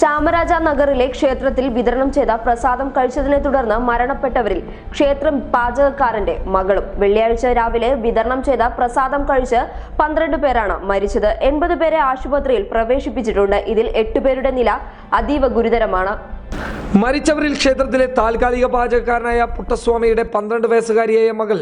ചാമരാജ നഗറിലെ ക്ഷേത്രത്തിൽ വിതരണം ചെയ്ത പ്രസാദം കഴിച്ചതിനെ തുടർന്ന് മരണപ്പെട്ടവരിൽ ക്ഷേത്രം പാചകക്കാരന്റെ മകളും. വെള്ളിയാഴ്ച രാവിലെ വിതരണം ചെയ്ത പ്രസാദം കഴിച്ച് പന്ത്രണ്ട് പേരാണ് മരിച്ചത്. എൺപത് പേരെ ആശുപത്രിയിൽ പ്രവേശിപ്പിച്ചിട്ടുണ്ട്. ഇതിൽ എട്ടുപേരുടെ നില അതീവ ഗുരുതരമാണ്. മരിച്ചവരിൽ ക്ഷേത്രത്തിലെ താൽക്കാലിക പാചകക്കാരനായ പുട്ടസ്വാമിയുടെ പന്ത്രണ്ട് വയസ്സുകാരിയായ മകൾ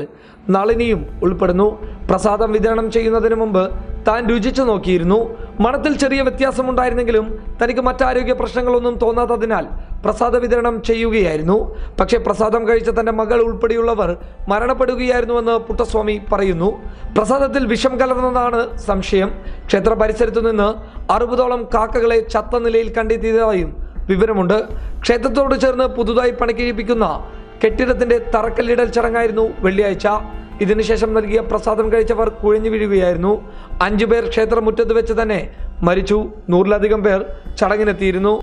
നളിനിയും ഉൾപ്പെടുന്നു. പ്രസാദം വിതരണം ചെയ്യുന്നതിന് മുമ്പ് താൻ രുചിച്ചു നോക്കിയിരുന്നു. മണത്തിൽ ചെറിയ വ്യത്യാസമുണ്ടായിരുന്നെങ്കിലും തനിക്ക് മറ്റാരോഗ്യ പ്രശ്നങ്ങളൊന്നും തോന്നാത്തതിനാൽ പ്രസാദ വിതരണം ചെയ്യുകയായിരുന്നു. പക്ഷേ പ്രസാദം കഴിച്ച തന്റെ മകൾ ഉൾപ്പെടെയുള്ളവർ മരണപ്പെടുകയായിരുന്നുവെന്ന് പുട്ടസ്വാമി പറയുന്നു. പ്രസാദത്തിൽ വിഷം കലർന്നതാണ് സംശയം. ക്ഷേത്ര പരിസരത്തു നിന്ന് അറുപതോളം കാക്കകളെ ചത്ത നിലയിൽ കണ്ടെത്തിയതായും വിവരമുണ്ട്. ക്ഷേത്രത്തോട് ചേർന്ന് പുതുതായി പണിക്കഴിപ്പിക്കുന്ന കെട്ടിടത്തിന്റെ തറക്കല്ലിടൽ ചടങ്ങായിരുന്നു വെള്ളിയാഴ്ച. ഇതിനുശേഷം നൽകിയ പ്രസാദം കഴിച്ചവർ കുഴഞ്ഞു വീഴുകയായിരുന്നു. അഞ്ചു പേർ ക്ഷേത്രമുറ്റത്ത് വെച്ച് തന്നെ മരിച്ചു. നൂറിലധികം പേർ ചടങ്ങിനെത്തിയിരുന്നു.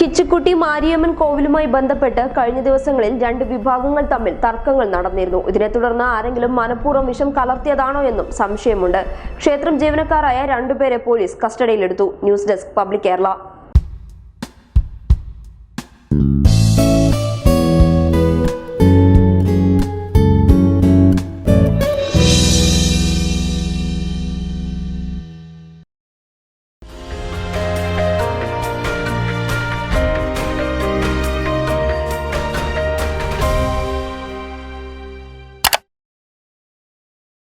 കിച്ചുക്കുട്ടി മാരിയമ്മൻ കോവിലുമായി ബന്ധപ്പെട്ട് കഴിഞ്ഞ ദിവസങ്ങളിൽ രണ്ട് വിഭാഗങ്ങൾ തമ്മിൽ തർക്കങ്ങൾ നടന്നിരുന്നു. ഇതിനെ തുടർന്ന് ആരെങ്കിലും മനഃപൂർവം വിഷം കലർത്തിയതാണോ എന്നും സംശയമുണ്ട്. ക്ഷേത്രം ജീവനക്കാരായ രണ്ടുപേരെ പോലീസ് കസ്റ്റഡിയിലെടുത്തു. News desk public Kerala.